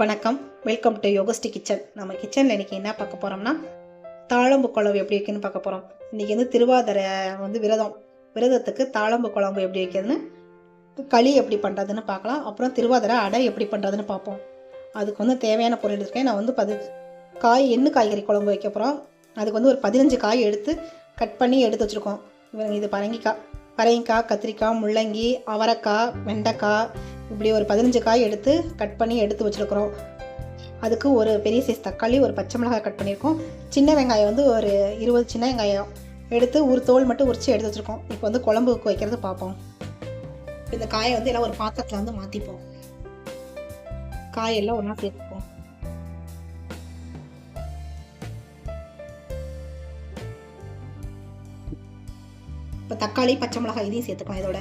வணக்கம். Welcome to யோகஸ்டி kitchen நம்ம கிச்சனில் இன்றைக்கி என்ன பார்க்க போகிறோம்னா தாழம்பு குழம்பு எப்படி வைக்கணும்னு பார்க்க போகிறோம் இன்றைக்கி வந்து திருவாதிரை வந்து விரதம். விரதத்துக்கு தாழம்பு குழம்பு எப்படி வைக்கிறதுன்னு களி எப்படி பண்ணுறதுன்னு பார்க்கலாம். அப்புறம் திருவாதிரை அடை எப்படி பண்ணுறதுன்னு பார்ப்போம். அதுக்கு வந்து தேவையான பொருள் இருக்கேன் நான் வந்து பதி காய் எண்ணு காய்கறி குழம்பு வைக்க போகிறோம் அதுக்கு வந்து ஒரு பதினஞ்சு காய் எடுத்து கட் பண்ணி எடுத்து வச்சுருக்கோம். இது பரங்கிக்காய் பரங்கிக்காய் கத்திரிக்காய் முள்ளங்கி அவரைக்காய் வெண்டைக்காய் இப்படி ஒரு பதினஞ்சு காய் எடுத்து கட் பண்ணி எடுத்து வச்சுருக்குறோம். அதுக்கு ஒரு பெரிய சைஸ் தக்காளி ஒரு பச்சை மிளகாய் கட் பண்ணியிருக்கோம். சின்ன வெங்காயம் வந்து ஒரு இருபது சின்ன வெங்காயம் எடுத்து ஒரு தோல் மட்டும் உரித்து எடுத்து வச்சுருக்கோம். இப்போ வந்து குழம்புக்கு வைக்கிறது பார்ப்போம். இந்த காயை வந்து எல்லாம் ஒரு பாத்திரத்தில் வந்து மாற்றிப்போம் காயெல்லாம் ஒன்றா சேர்த்துப்போம். இப்போ தக்காளி பச்சை மிளகாய் இதையும் சேர்த்துக்கலாம் இதோட.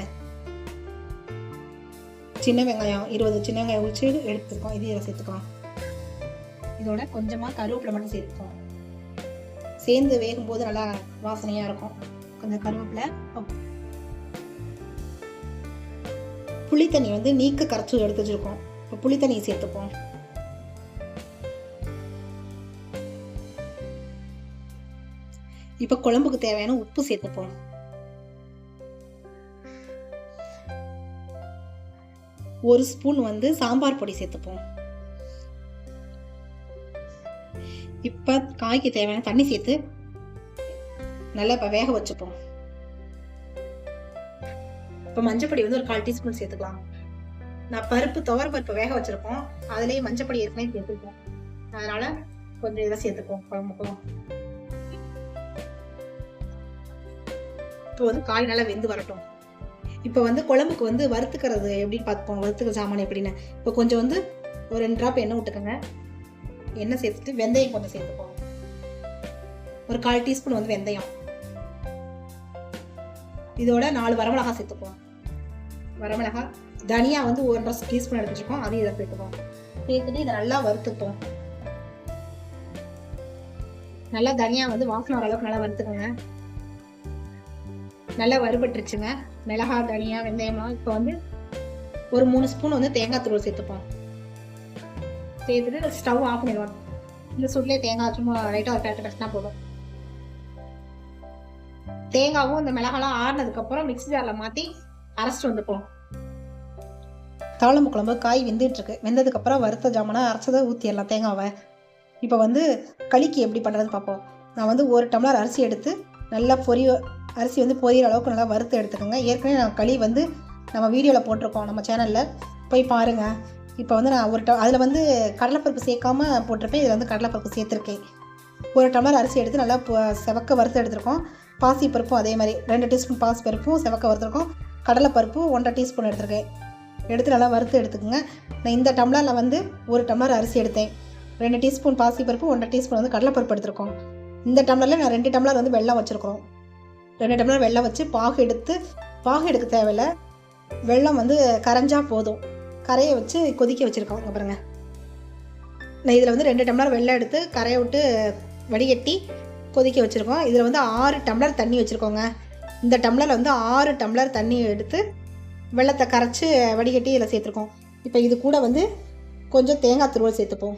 சின்ன வெங்காயம் இருபது சின்ன வெங்காயம் உரிச்சு எடுத்துக்கோம் இதையும் சேர்த்துக்கலாம். இதோட கொஞ்சமாக கருவேப்பிலை மட்டும் சேர்த்துக்கோம் சேர்ந்து வேகும்போது நல்லா வாசனையாக இருக்கும். கொஞ்சம் கருவேப்பிலை புளி தண்ணி வந்து நீக்க கரைச்சி எடுத்து வச்சிருக்கோம். இப்போ புளி தண்ணியை சேர்த்துப்போம். இப்போ குழம்புக்கு தேவையான உப்பு சேர்த்துப்போம். ஒரு ஸ்பூன் வந்து சாம்பார் பொடி சேர்த்துப்போம். இப்போ காய்க்கு தேவையான தண்ணி சேர்த்து நல்லா இப்போ வேக வச்சுப்போம். இப்போ மஞ்சப்பொடி வந்து ஒரு கால் டீஸ்பூன் சேர்த்துக்கலாம். நான் பருப்பு துவர பருப்பு வேக வச்சிருக்கோம். அதுலேயே மஞ்சப்பொடி ஏற்கனவே சேர்த்துருக்கோம். அதனால கொஞ்சம் இதை சேர்த்துப்போம் குழம்புக்கும் இப்போ வந்து காய் நல்லா வெந்து வரட்டும். இப்போ வந்து குழம்புக்கு வந்து வறுத்துக்கிறது எப்படின்னு பார்த்துப்போம்? வறுத்துக்கிற சாமான் எப்படின்னு? இப்போ கொஞ்சம் வந்து ஒரு ரெண்டு ட்ராப் எண்ணெய் விட்டுக்கோங்க. எண்ணெய் சேர்த்துட்டு வெந்தயம் கொஞ்சம் சேர்த்துப்போம். ஒரு கால் டீஸ்பூன் வந்து வெந்தயம். இதோட நாலு வரமிளகா சேர்த்துப்போம். வரமிளகா தனியா வந்து ஒன்றரை டீஸ்பூன் எடுத்து வச்சுருக்கோம் அதையும் இதை சேர்த்துப்போம். சேர்த்துட்டு இதை நல்லா வறுத்துப்போம். நல்லா தனியா வந்து வாசனை ஓரளவுக்கு அளவுக்கு நல்லா வறுத்துக்கோங்க. நல்லா வறுபட்டுருச்சுங்க. மிளகா தனியா வெந்தயமா. இப்போ வந்து ஒரு மூணு ஸ்பூன் வந்து தேங்காய் தூள் சேர்த்துப்போம். சேர்த்துட்டு ஸ்டவ் ஆஃப் பண்ணிடுவோம். இந்த சுட்லேயே தேங்காய் சும்மா லைட்டாக ஒரு பேக்கெட் வச்சுனா போதும். தேங்காவும் இந்த மிளகாலாம் ஆறுனதுக்கப்புறம் மிக்சி ஜாரில் மாற்றி அரைச்சிட்டு வந்துப்போம். தாளம்பு குழம்பு காய் வெந்துட்டு இருக்கு வெந்ததுக்கப்புறம் வறுத்த ஜாமானை அரைச்சதை ஊற்றிடலாம் தேங்காவை. இப்போ வந்து களிக்கு எப்படி பண்ணுறதுன்னு பார்ப்போம். நான் வந்து ஒரு டம்ளர் அரிசி எடுத்து நல்லா பொரிய அரிசி வந்து பொரியிற அளவுக்கு நல்லா வறுத்து எடுத்துக்கோங்க. ஏற்கனவே நான் களி வந்து நம்ம வீடியோவில் போட்டிருக்கோம் நம்ம சேனலில் போய் பாருங்கள் இப்போ வந்து நான் ஒரு ட அதில் வந்து கடலைப்பருப்பு சேர்க்காம போட்டிருப்பேன். இதில் வந்து கடலைப்பருப்பு சேர்த்துருக்கேன். ஒரு டம்ளர் அரிசி எடுத்து நல்லா செவக்க வறுத்து எடுத்துருக்கோம். பாசி பருப்பும் அதே மாதிரி ரெண்டு டீஸ்பூன் பாசி பருப்பும் செவக்க வறுத்துருக்கோம். கடலைப்பருப்பு ஒன்றரை டீஸ்பூன் எடுத்துருக்கேன். எடுத்து நல்லா வறுத்து எடுத்துக்கோங்க. நான் இந்த டம்ளரில் வந்து ஒரு டம்ளர் அரிசி எடுத்தேன். ரெண்டு டீஸ்பூன் பாசி பருப்பு ஒன்றரை டீஸ்பூன் வந்து கடலைப்பருப்பு எடுத்துருக்கோம். இந்த டம்ளரில் நான் ரெண்டு டம்ளர் வந்து வெள்ளம் வச்சுருக்கிறோம். ரெண்டு டம்ளர் வெள்ளம் வச்சு பாகு எடுத்து பாகு எடுக்க தேவையில்ல. வெள்ளம் வந்து கரைஞ்சால் போதும். கரையை வச்சு கொதிக்க வச்சுருக்கோம் பாருங்க. நான் இதில் வந்து ரெண்டு டம்ளர் வெல்லம் எடுத்து கரையை விட்டு வடிகட்டி கொதிக்க வச்சுருக்கோம். இதில் வந்து ஆறு டம்ளர் தண்ணி வச்சுருக்கோங்க. இந்த டம்ளரில் வந்து ஆறு டம்ளர் தண்ணி எடுத்து வெள்ளத்தை கரைச்சி வடிகட்டி இதில் சேர்த்துருக்கோம். இப்போ இது கூட வந்து கொஞ்சம் தேங்காய் துருவல் சேர்த்துப்போம்.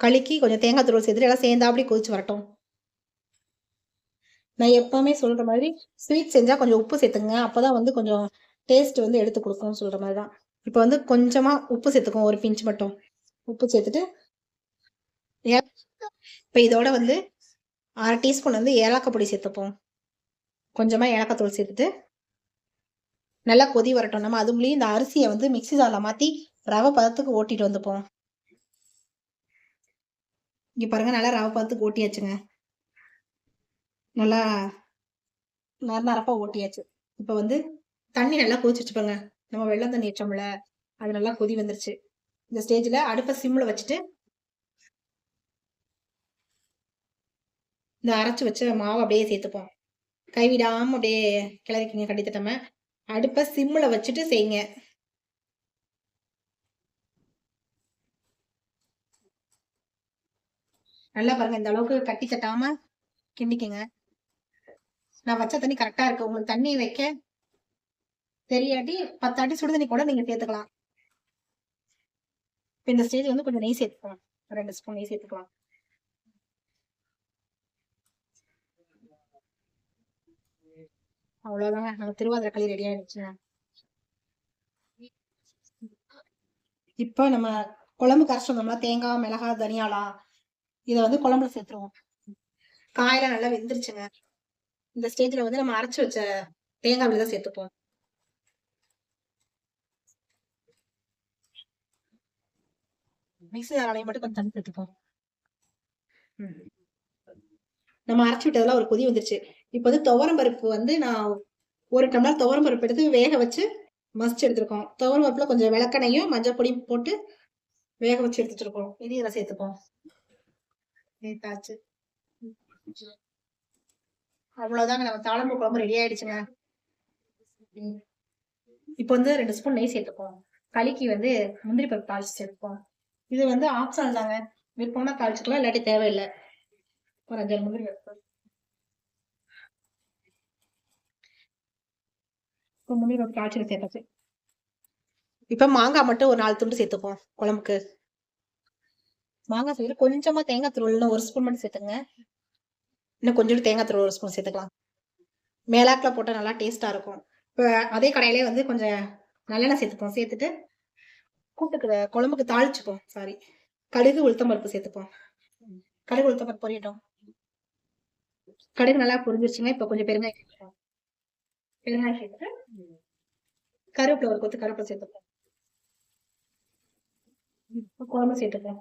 கழுக்கி கொஞ்சம் தேங்காய் துருவல் சேர்த்துட்டு எல்லாம் சேர்ந்தாப்படி கொதிச்சு வரட்டும். நான் எப்பவுமே சொல்கிற மாதிரி ஸ்வீட் செஞ்சால் கொஞ்சம் உப்பு சேர்த்துங்க அப்போ தான் வந்து கொஞ்சம் டேஸ்ட் வந்து எடுத்து கொடுக்கணும்னு சொல்கிற மாதிரி தான் இப்போ வந்து கொஞ்சமாக உப்பு சேர்த்துக்கும் ஒரு பிஞ்ச் மட்டும். உப்பு சேர்த்துட்டு இப்போ இதோட வந்து அரை டீஸ்பூன் வந்து ஏலக்காய் பொடி சேர்த்துப்போம். கொஞ்சமாக ஏலக்காய் தூள் சேர்த்துட்டு நல்லா கொதி வரட்டும். நம்ம அதுக்குள்ளேயும் இந்த அரிசியை வந்து மிக்ஸி ஜாரில் மாற்றி ரவை பதத்துக்கு ஓட்டிட்டு வந்துப்போம். இங்கே பாருங்க நல்லா ரவை பார்த்து ஓட்டியாச்சுங்க. நல்லா நர நரப்பாக ஓட்டியாச்சு. இப்போ வந்து தண்ணி நல்லா கொதிச்சு நம்ம வெள்ளம் தண்ணி வச்சோம்ல அது நல்லா கொதி வந்துருச்சு. இந்த ஸ்டேஜில் அடுப்பை சிம்மில் வச்சுட்டு இந்த அரைச்சி வச்ச மாவை அப்படியே சேர்த்துப்போம். கைவிடாம அப்படியே கிளறிக்கிங்க கட்டி அடுப்பை சிம்மில் வச்சுட்டு செய்யுங்க. நல்லா பாருங்க இந்த அளவுக்கு கட்டி தட்டாம கிண்டிக்கங்க. நான் வச்ச தண்ணி கரெக்டா இருக்கு. உங்களுக்கு தண்ணி வைக்க தெரியாட்டி பத்தாட்டி சுடுதண்ணி கூட நீங்க சேர்த்துக்கலாம். இந்த ஸ்டேஜ் வந்து கொஞ்சம் நெய் சேர்த்துக்கலாம். ரெண்டு ஸ்பூன் நெய் சேர்த்துக்கலாம். அவ்வளவுதாங்க. நம்ம திருவாதிரை களி ரெடி ஆயிடுச்சுங்க. இப்போ நம்ம குழம்பு கரைச்சி வந்தோம்னா தேங்காய் மிளகாய் தனியாலாம் இதை வந்து குழம்புல சேர்த்துருவோம். காயெல்லாம் நல்லா வெந்துருச்சுங்க. இந்த ஸ்டேஜ்ல வந்து நம்ம அரைச்சு வச்ச தேங்காய் விழுத சேர்த்துப்போம். மிக்சி ஜாரையும் மட்டும் கொஞ்சம் தண்ணி சேர்த்துப்போம் நம்ம அரைச்சு விட்டதெல்லாம் ஒரு கொதி வந்துருச்சு. இப்போ வந்து துவரம் பருப்பு வந்து நான் ஒரு டம்ளர் துவரம் பருப்பு எடுத்து வேக வச்சு மசிச்சு எடுத்திருக்கோம். துவரம் பருப்புல கொஞ்சம் விளக்கெண்ணையும் மஞ்சள் பொடியும் போட்டு வேக வச்சு எடுத்துட்டு இருக்கோம். இது இதில் சேர்த்துப்போம். நேத்தாச்சு. அவ்வளவுதாங்க நம்ம தாளம்பு குழம்பு ரெடி ஆயிடுச்சுங்க. இப்போ வந்து ரெண்டு ஸ்பூன் நெய் சேர்த்துப்போம். களிக்கு வந்து முந்திரி பருப்பு தாளிச்சு சேர்த்துப்போம். இது வந்து ஆப்ஷனல் தாங்க. விருப்பம்னா தாளிச்சுக்கலாம் இல்லாட்டி தேவையில்லை. ஒரு அஞ்சாறு முந்திரி பருப்பு. இப்போ முந்திரி பருப்பு தாளிச்சு சேர்த்தாச்சு. இப்போ மாங்காய் மட்டும் ஒரு நாலு துண்டு சேர்த்துப்போம் குழம்புக்கு. மாங்காய் சேர்த்து கொஞ்சமா தேங்காய் துருவல் ஒரு ஸ்பூன் மட்டும் சேர்த்துங்க. இன்னும் கொஞ்சோண்டு தேங்காய் துருவல் ஒரு ஸ்பூன் சேர்த்துக்கலாம். மேலாக்கில் போட்டால் நல்லா டேஸ்ட்டாக இருக்கும். இப்போ அதே கடையிலே வந்து கொஞ்சம் நல்லெண்ணெய் சேர்த்துப்போம். சேர்த்துட்டு கூட்டுக்கு குழம்புக்கு தாளிச்சுப்போம். சாரி கடுகு உளுத்தம் பருப்பு சேர்த்துப்போம். கடுகு உளுத்தம் பருப்பு பொரியட்டும். கடுகு நல்லா பொரிஞ்சிருச்சுங்க. இப்போ கொஞ்சம் பெருங்காயம் சேர்த்துப்போம் பெருங்காயம் சேர்த்துட்டு கருவேப்பிலை ஒரு கொத்து கருவேப்பிலை சேர்த்துப்போம். இப்போ குழம்பு சேர்த்துப்போம்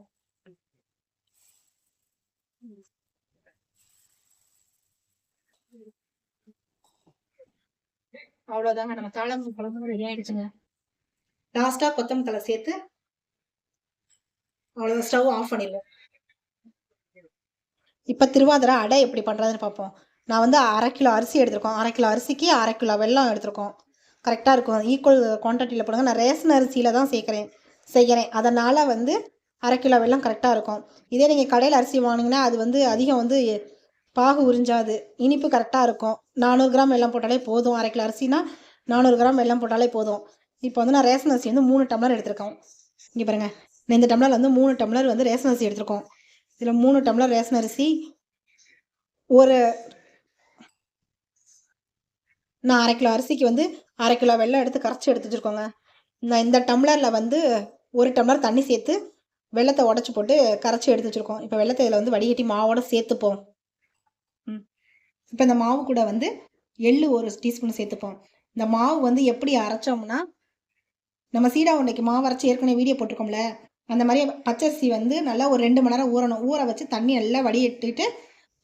அவ்வளவுதாங்க. நம்ம தாளம்பு குழம்பு ரெடி ஆயிடுச்சுங்க. லாஸ்டா கொத்தமல்லி தலை சேர்த்து அவ்வளவு ஸ்டவ் ஆஃப் பண்ணிடுவோம். இப்ப திருவாதிரை அடை எப்படி பண்றதுன்னு பார்ப்போம். நான் வந்து அரை கிலோ அரிசி எடுத்திருக்கோம். அரை கிலோ அரிசிக்கு அரை கிலோ வெள்ளம் எடுத்திருக்கோம். கரெக்டாக இருக்கும். ஈக்குவல் குவான்டிட்டியில் போடுங்க. நான் ரேஷன் அரிசியில் தான் சேர்க்குறேன். செய்கிறேன். அதனால் வந்து அரை கிலோ வெள்ளம் கரெக்டாக இருக்கும். இதே நீங்கள் கடையில் அரிசி வாங்கினீங்கன்னா அது வந்து அதிகம் வந்து பாகு உறிஞ்சாது. இனிப்பு கரெக்டாக இருக்கும். நானூறு கிராம் வெல்லம் போட்டாலே போதும். அரை கிலோ அரிசினா நானூறு கிராம் வெல்லம் போட்டாலே போதும். இப்போ வந்து நான் ரேஷன் அரிசி வந்து மூணு டம்ளர் எடுத்திருக்கோம் இங்கே பாருங்க. நான் இந்த டம்ளர் வந்து மூணு டம்ளர் வந்து ரேஷன் அரிசி எடுத்திருக்கோம். இதில் மூணு டம்ளர் ரேஷன் அரிசி. ஒரு நான் அரை கிலோ அரிசிக்கு வந்து அரை கிலோ வெள்ளம் எடுத்து கரைச்சி எடுத்து வச்சுருக்கோங்க நான் இந்த டம்ளரில் வந்து ஒரு டம்ளர் தண்ணி சேர்த்து வெள்ளத்தை உடச்சி போட்டு கரைச்சி எடுத்து வச்சுருக்கோம் இப்போ வெள்ளத்தை இதில் வந்து வடிகட்டி மாவோட சேர்த்துப்போம். இப்போ இந்த மாவு கூட வந்து எள்ளு ஒரு டீஸ்பூன் சேர்த்துப்போம். இந்த மாவு வந்து எப்படி அரைச்சோம்னா நம்ம சீடா உண்டைக்கு மாவு அரைச்சி ஏற்கனவே வீடியோ போட்டிருக்கோம்ல அந்த மாதிரி பச்சரிசி வந்து நல்லா ஒரு ரெண்டு மணி நேரம் ஊறணும். ஊற வச்சு தண்ணி நல்லா வடிகட்டிட்டு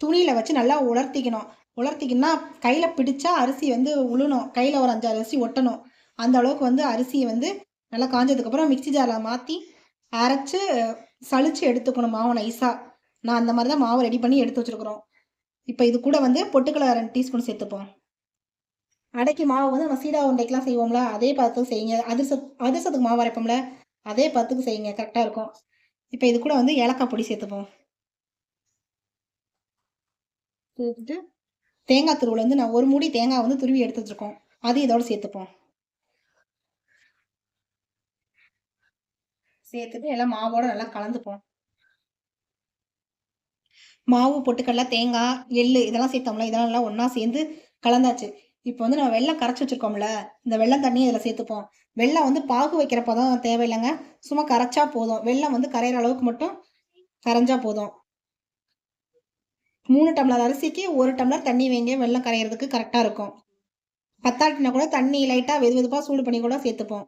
துணியில் வச்சு நல்லா உலர்த்திக்கணும். உலர்த்திக்கணும்னா கையில் பிடிச்சா அரிசி வந்து உழுணும். கையில் ஒரு அஞ்சாறு அரிசி ஒட்டணும். அந்த அளவுக்கு வந்து அரிசியை வந்து நல்லா காஞ்சதுக்கப்புறம் மிக்ஸி ஜாரில் மாற்றி அரைச்சி சளிச்சு எடுத்துக்கணும் மாவு நைஸாக நான் அந்த மாதிரி தான் மாவு ரெடி பண்ணி எடுத்து வச்சுருக்குறோம். இப்போ இது கூட வந்து பொட்டுக்கடலை ரெண்டு டீஸ்பூன் சேர்த்துப்போம். அடைக்கு மாவு வந்து நம்ம சீடா உண்டைக்கெலாம் செய்வோம்ல அதே பதத்துக்கு செய்யுங்க. அதிர்ச அதிர்சத்துக்கு மாவு அரைப்போம்ல அதே பதத்துக்கு செய்யுங்க கரெக்டாக இருக்கும். இப்போ இது கூட வந்து ஏலக்காய் பொடி சேர்த்துப்போம். சேர்த்துட்டு தேங்காய் துருவல் வந்து நான் ஒரு மூடி தேங்காய் வந்து துருவி எடுத்து வச்சிருக்கோம் அது இதோட சேர்த்துப்போம். சேர்த்துட்டு எல்லாம் மாவோட நல்லா கலந்துப்போம். மாவு பொட்டுக்கடலை தேங்காய் எள்ளு இதெல்லாம் சேர்த்தோம்ல இதெல்லாம் நல்லா ஒன்றா சேர்ந்து கலந்தாச்சு. இப்போ வந்து நம்ம வெள்ளம் கரைச்சி வச்சிருக்கோம்ல இந்த வெள்ளம் தண்ணியை இதில் சேர்த்துப்போம். வெள்ளம் வந்து பாகு வைக்கிற பதம் தேவையில்லைங்க. சும்மா கரைச்சா போதும். வெள்ளம் வந்து கரையிற அளவுக்கு மட்டும் கரைஞ்சா போதும். மூணு டம்ளர் அரிசிக்கு ஒரு டம்ளர் தண்ணி வைங்க. வெள்ளம் கரையிறதுக்கு கரெக்டாக இருக்கும். பத்தாட்டினா கூட தண்ணி லைட்டாக வெது வெதுப்பாக சூடு பண்ணி கூட சேர்த்துப்போம்.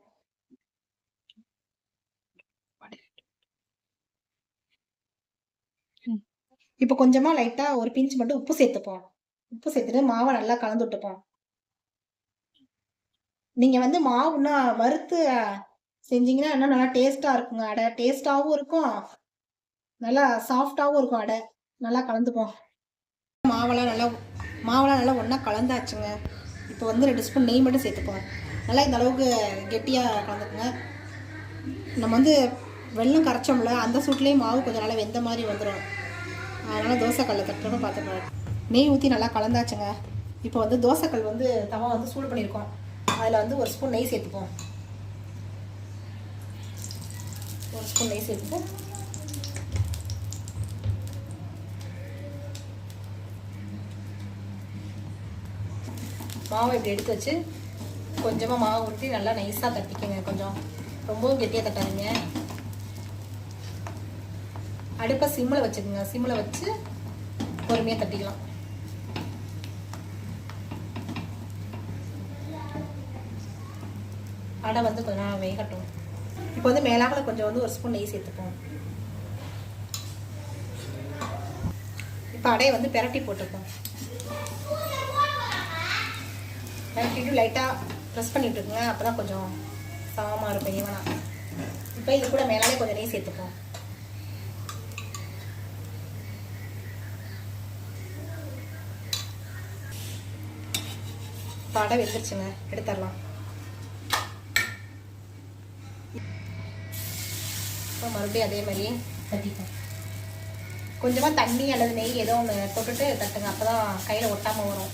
இப்போ கொஞ்சமாக லைட்டாக ஒரு பிஞ்ச் மட்டும் உப்பு சேர்த்துப்போம். உப்பு சேர்த்துட்டு மாவை நல்லா கலந்து விட்டுப்போம். நீங்கள் வந்து மாவுன்னா வறுத்து செஞ்சீங்கன்னா இன்னும் நல்லா டேஸ்ட்டாக இருக்குங்க. அடை டேஸ்ட்டாகவும் இருக்கும். நல்லா சாஃப்டாகவும் இருக்கும் அடை. நல்லா கலந்துப்போம். மாவெல்லாம் நல்லா மாவெல்லாம் நல்லா ஒன்றா கலந்தாச்சுங்க. இப்போ வந்து ரெண்டு ஸ்பூன் நெய் மட்டும் சேர்த்துப்போம். நல்லா இந்த அளவுக்கு கெட்டியாக கலந்துக்குங்க. நம்ம வந்து வெள்ளம் கரைச்சோம்ல அந்த சூட்லேயே மாவு கொஞ்சம் நல்லா வெந்த மாதிரி வந்துடும் அதனால் தோசைக்கல்ல தட்டணும்னு பார்த்துக்கணும் நெய் ஊற்றி நல்லா கலந்தாச்சுங்க. இப்போ வந்து தோசைக்கல் வந்து தவா வந்து சூடு பண்ணியிருக்கோம். அதில் வந்து ஒரு ஸ்பூன் நெய் சேர்த்துப்போம். ஒரு ஸ்பூன் நெய் சேர்த்துப்போம். மாவை இப்படி எடுத்து வச்சு கொஞ்சமாக மாவு ஊற்றி நல்லா நைஸாக தட்டிக்கங்க கொஞ்சம். ரொம்பவும் கெட்டியாக தட்டாதீங்க. அடுப்பை சிம்மில் வச்சுக்கோங்க. சிம்மில் வச்சு பொறுமையாக தட்டிக்கலாம். அடை வந்து கொஞ்சம் நேரம் வேகட்டும். இப்போ வந்து மேலாக கொஞ்சம் வந்து ஒரு ஸ்பூன் நெய் சேர்த்துப்போம். இப்போ அடையை வந்து பிரட்டி போட்டுப்போம். பெரட்டிட்டு லைட்டாக ப்ரெஸ் பண்ணிட்டு இருக்குங்க. அப்போ தான் கொஞ்சம் சமமாக இருக்கும் ஈவனாக இப்போ இது கூட மேலாலே கொஞ்சம் நெய் சேர்த்துப்போம். வடை வெந்துருச்சுங்க. எடுத்துடலாம். இப்போ மறுபடியும் அதே மாதிரியே தட்டிப்போம் கொஞ்சமாக தண்ணி அல்லது நெய் ஏதோ ஒன்று தொட்டுட்டு தட்டுங்க. அப்போ தான் கையில் ஒட்டாமல் வரும்.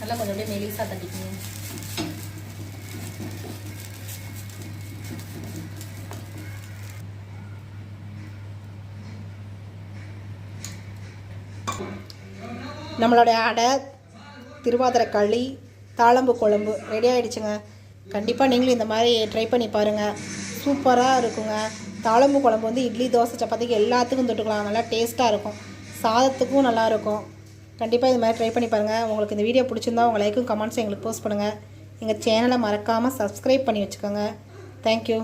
நல்லா கொஞ்சம் அப்படியே மெலிசாக தட்டிக்கணும் நம்மளுடைய அடை திருவாதிரை களி தாளம்பு குழம்பு ரெடி ஆகிடுச்சுங்க கண்டிப்பாக நீங்களும் இந்த மாதிரி ட்ரை பண்ணி பாருங்கள் சூப்பராக இருக்குங்க. தாளம்பு குழம்பு வந்து இட்லி தோசை சப்பாத்திக்கு எல்லாத்துக்கும் தொட்டுக்கலாம். நல்லா டேஸ்ட்டாக இருக்கும். சாதத்துக்கும் நல்லாயிருக்கும் கண்டிப்பாக இது மாதிரி ட்ரை பண்ணி பாருங்கள் உங்களுக்கு இந்த வீடியோ பிடிச்சிருந்தா உங்கள் லைக்கும் கமெண்ட்ஸ் எங்களுக்கு போஸ்ட் பண்ணுங்கள் எங்கள் சேனலை மறக்காமல் சப்ஸ்கிரைப் பண்ணி வச்சுக்கோங்க. தேங்க்யூ